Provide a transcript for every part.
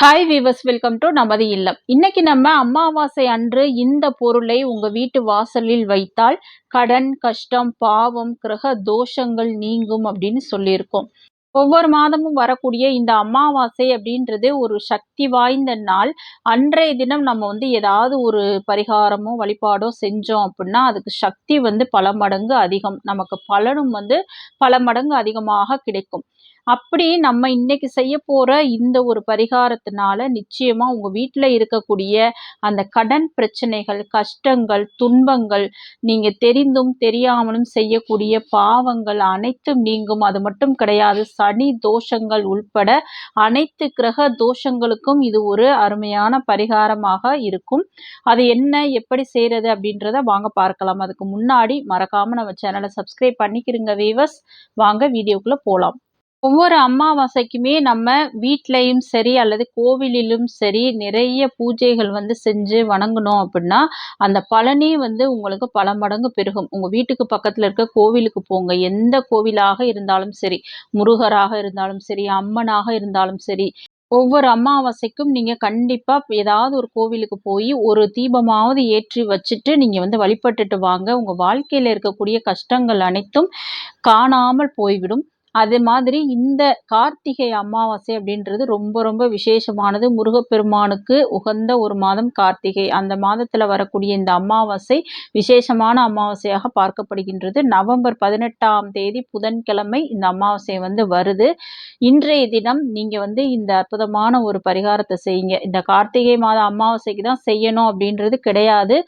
Hi viewers welcome to நமது இல்லம். இன்னைக்கு நம்ம அமாவாசை அன்று இந்த பொருளை உங்க வீட்டு வாசலில் வைத்தால் கடன் கஷ்டம் பாவம் கிரக தோஷங்கள் நீங்கும் அப்படின்னு சொல்லியிருக்கோம். ஒவ்வொரு மாதமும் வரக்கூடிய இந்த அமாவாசை அப்படின்றது ஒரு சக்தி வாய்ந்த நாள். அன்றைய தினம் நம்ம வந்து ஏதாவது ஒரு பரிகாரமோ வழிபாடோ செஞ்சோம் அப்படின்னா அதுக்கு சக்தி வந்து பல மடங்கு அதிகம். நமக்கு பலனும் வந்து பல மடங்கு அதிகமாக கிடைக்கும். அப்படி நம்ம இன்னைக்கு செய்ய போற இந்த ஒரு பரிகாரத்தினால நிச்சயமா உங்க வீட்டில் இருக்கக்கூடிய அந்த கடன் பிரச்சனைகள் கஷ்டங்கள் துன்பங்கள் நீங்க தெரிந்தும் தெரியாமலும் செய்யக்கூடிய பாவங்கள் அனைத்தும் நீங்கும். அது மட்டும் கிடையாது சனி தோஷங்கள் உள்பட அனைத்து கிரக தோஷங்களுக்கும் இது ஒரு அருமையான பரிகாரமாக இருக்கும். அது என்ன எப்படி செய்யறது அப்படின்றத வாங்க பார்க்கலாம். அதுக்கு முன்னாடி மறக்காம நம்ம சேனலை சப்ஸ்கிரைப் பண்ணிக்கிறங்க வீவர்ஸ் வாங்க வீடியோக்குள்ள போலாம். ஒவ்வொரு அமாவாசைக்குமே நம்ம வீட்லேயும் சரி அல்லது கோவிலிலும் சரி நிறைய பூஜைகள் வந்து செஞ்சு வணங்கணும் அப்படின்னா அந்த பலனே வந்து உங்களுக்கு பல மடங்கு பெருகும். உங்கள் வீட்டுக்கு பக்கத்தில் இருக்க கோவிலுக்கு போங்க. எந்த கோவிலாக இருந்தாலும் சரி முருகராக இருந்தாலும் சரி அம்மனாக இருந்தாலும் சரி ஒவ்வொரு அமாவாசைக்கும் நீங்கள் கண்டிப்பாக ஏதாவது ஒரு கோவிலுக்கு போய் ஒரு தீபமாவது ஏற்றி வச்சுட்டு நீங்கள் வந்து வழிபட்டுட்டு வாங்க. உங்கள் வாழ்க்கையில் இருக்கக்கூடிய கஷ்டங்கள் அனைத்தும் காணாமல் போய்விடும். அது மாதிரி இந்த கார்த்திகை அமாவாசை அப்படின்றது ரொம்ப ரொம்ப விசேஷமானது. முருகப்பெருமானுக்கு உகந்த ஒரு மாதம் கார்த்திகை. அந்த மாதத்தில் வரக்கூடிய இந்த அமாவாசை விசேஷமான அமாவாசையாக பார்க்கப்படுகின்றது. நவம்பர் பதினெட்டாம் தேதி புதன்கிழமை இந்த அமாவாசை வந்து வருது. இன்றைய தினம் நீங்கள் வந்து இந்த அற்புதமான ஒரு பரிகாரத்தை செய்யுங்க. இந்த கார்த்திகை மாத அமாவாசைக்கு தான் செய்யணும் அப்படின்றது கிடையாது.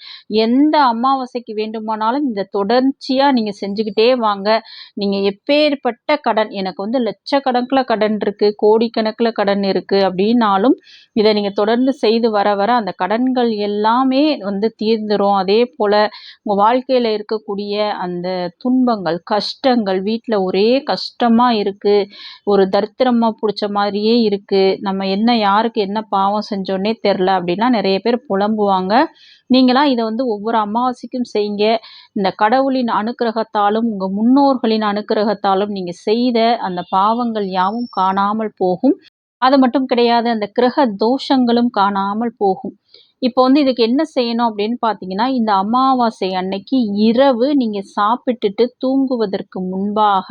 எந்த அமாவாசைக்கு வேண்டுமானாலும் இந்த தொடர்ச்சியாக நீங்கள் செஞ்சுக்கிட்டே வாங்க. நீங்கள் எப்பேற்பட்ட கடன் எனக்கு வந்து லட்சக்கணக்கில் கடன் இருக்குது கோடிக்கணக்கில் கடன் இருக்குது அப்படின்னாலும் இதை நீங்கள் தொடர்ந்து செய்து வர வர அந்த கடன்கள் எல்லாமே வந்து தீர்ந்துடும் அதே போல் உங்கள் வாழ்க்கையில் இருக்கக்கூடிய அந்த துன்பங்கள் கஷ்டங்கள் வீட்டில் ஒரே கஷ்டமாக இருக்குது ஒரு தரித்திரமாக பிடிச்ச மாதிரியே இருக்குது நம்ம என்ன யாருக்கு என்ன பாவம் செஞ்சோன்னே தெரில அப்படின்னா நிறைய பேர் புலம்புவாங்க. நீங்களாம் இதை வந்து ஒவ்வொரு அமாவாசைக்கும் செய்யுங்க. இந்த கடவுளின் அனுக்கிரகத்தாலும் உங்கள் முன்னோர்களின் அனுக்கிரகத்தாலும் நீங்கள் செய் செய்த அந்த பாவங்கள் யாவும் காணாமல் போகும். அது மட்டும் கிடையாது அந்த கிரக தோஷங்களும் காணாமல் போகும். இப்போ வந்து இதுக்கு என்ன செய்யணும் அப்படின்னு பார்த்தீங்கன்னா இந்த அமாவாசை அன்னைக்கு இரவு நீங்கள் சாப்பிட்டுட்டு தூங்குவதற்கு முன்பாக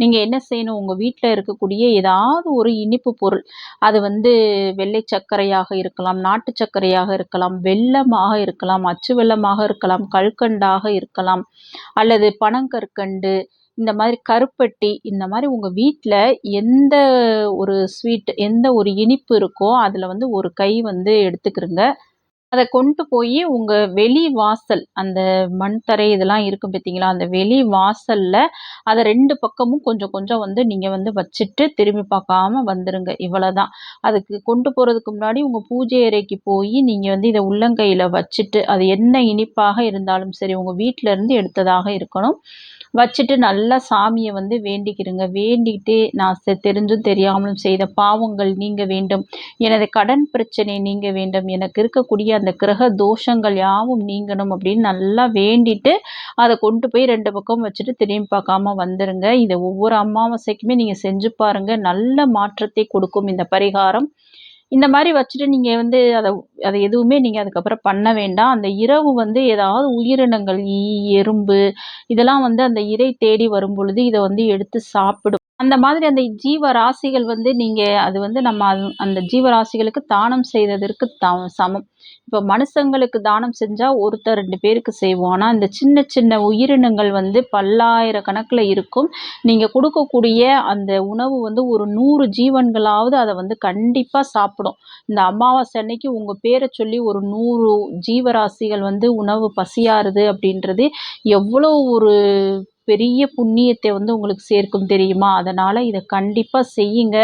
நீங்கள் என்ன செய்யணும்? உங்கள் வீட்டில் இருக்கக்கூடிய ஏதாவது ஒரு இனிப்பு பொருள். அது வந்து வெள்ளை சர்க்கரையாக இருக்கலாம் நாட்டு சர்க்கரையாக இருக்கலாம் வெள்ளமாக இருக்கலாம் அச்சு வெள்ளமாக இருக்கலாம் கல்கண்டாக இருக்கலாம் அல்லது பனங்கற்கண்டு இந்த மாதிரி கருப்பட்டி இந்த மாதிரி உங்கள் வீட்டில் எந்த ஒரு ஸ்வீட் எந்த ஒரு இனிப்பு இருக்கோ அதில் வந்து ஒரு கை வந்து எடுத்துக்கிருங்க அதை கொண்டு போய் உங்கள் வெளி வாசல் அந்த மண் தரை இதெல்லாம் இருக்கும் பார்த்தீங்களா அந்த வெளி வாசலில் அதை ரெண்டு பக்கமும் கொஞ்சம் கொஞ்சம் வந்து நீங்கள் வந்து வச்சுட்டு திரும்பி பார்க்காம வந்துடுங்க இவ்வளோ தான் அதுக்கு கொண்டு போகிறதுக்கு முன்னாடி உங்கள் பூஜை அறைக்கு போய் நீங்கள் வந்து இதை உள்ளங்கையில் வச்சுட்டு அது என்ன இனிப்பாக இருந்தாலும் சரி உங்கள் வீட்டிலேருந்து எடுத்ததாக இருக்கணும். வச்சுட்டு நல்லா சாமியை வந்து வேண்டிக்கிறங்க வேண்டிக்கிட்டு நான் தெரிஞ்சும் தெரியாமலும் செய்த பாவங்கள் நீங்க வேண்டும். எனது கடன் பிரச்சனை நீங்க வேண்டும். எனக்கு இருக்கக்கூடிய அந்த கிரக தோஷங்கள் யாவும் நீங்கணும் அப்படின்னு நல்லா வேண்டிட்டு அதை கொண்டு போய் ரெண்டு பக்கம் வச்சுட்டு திரும்பி பார்க்காம வந்துருங்க. இதை ஒவ்வொரு அமாவாசைக்குமே நீங்கள் செஞ்சு பாருங்க. நல்ல மாற்றத்தை கொடுக்கும் இந்த பரிகாரம். இந்த மாதிரி வச்சுட்டு நீங்கள் வந்து அதை அதை எதுவுமே நீங்கள் அதுக்கப்புறம் பண்ண வேண்டாம். அந்த இரவு வந்து ஏதாவது உயிரினங்கள் ஈ எறும்பு இதெல்லாம் வந்து அந்த இறை தேடி வரும் பொழுது இதை வந்து எடுத்து சாப்பிடும் அந்த மாதிரி அந்த ஜீவராசிகள் வந்து நீங்கள் அது வந்து நம்ம அந்த ஜீவராசிகளுக்கு தானம் செய்ததற்கு த சமம். இப்போ மனுஷங்களுக்கு தானம் செஞ்சால் ஒருத்தர் ரெண்டு பேருக்கு செய்வோம். ஆனால் இந்த சின்ன சின்ன உயிரினங்கள் வந்து பல்லாயிரக்கணக்கில் இருக்கும். நீங்கள் கொடுக்கக்கூடிய அந்த உணவு வந்து ஒரு நூறு ஜீவன்களாவது அதை வந்து கண்டிப்பாக சாப்பிடும். இந்த அமாவாசை அன்னைக்கு உங்கள் பேரை சொல்லி ஒரு நூறு ஜீவராசிகள் வந்து உணவு பசியாறுது அப்படின்றது எவ்வளோ ஒரு பெரிய புண்ணியத்தை வந்து உங்களுக்கு சேர்க்கும் தெரியுமா? அதனால் இதை கண்டிப்பாக செய்யுங்க.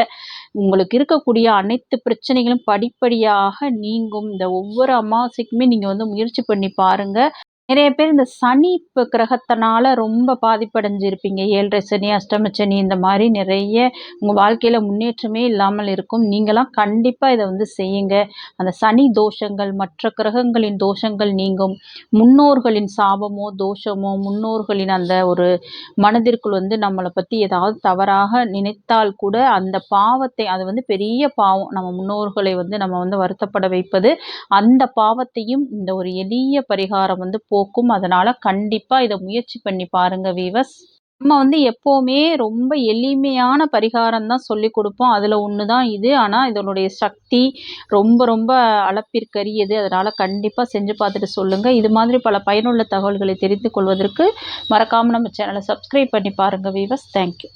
உங்களுக்கு இருக்கக்கூடிய அனைத்து பிரச்சனைகளும் படிப்படியாக நீங்கும். இந்த ஒவ்வொரு அமாவாசைக்குமே நீங்கள் வந்து முயற்சி பண்ணி பாருங்கள் நிறைய பேர் இந்த சனி இப்போ கிரகத்தினால ரொம்ப பாதிப்படைஞ்சிருப்பீங்க. ஏழரை சனி அஷ்டம சனி இந்த மாதிரி நிறைய உங்கள் வாழ்க்கையில் முன்னேற்றமே இல்லாமல் இருக்கும். நீங்களாம் கண்டிப்பாக இதை வந்து செய்யுங்க. அந்த சனி தோஷங்கள் மற்ற கிரகங்களின் தோஷங்கள் நீங்கும். முன்னோர்களின் சாபமோ தோஷமோ முன்னோர்களின் அந்த ஒரு மனதிற்குள் வந்து நம்மளை பற்றி ஏதாவது தவறாக நினைத்தால் கூட அந்த பாவத்தை அது வந்து பெரிய பாவம். நம்ம முன்னோர்களை வந்து நம்ம வந்து வருத்தப்பட வைப்பது. அந்த பாவத்தையும் இந்த ஒரு எளிய பரிகாரம் வந்து போ போக்கும். அதனால் கண்டிப்பாக இதை முயற்சி பண்ணி பாருங்கள் வீவஸ் நம்ம வந்து எப்போவுமே ரொம்ப எளிமையான பரிகாரம் தான் சொல்லி கொடுப்போம். அதில் ஒன்று தான் இது. ஆனால் இதனுடைய சக்தி ரொம்ப ரொம்ப அளப்பிற்கரியது. அதனால் கண்டிப்பாக செஞ்சு பார்த்துட்டு சொல்லுங்கள் இது மாதிரி பல பயனுள்ள தகவல்களை தெரிந்து கொள்வதற்கு மறக்காமல் நம்ம சேனலை சப்ஸ்கிரைப் பண்ணி பாருங்கள் வீவஸ் தேங்க்யூ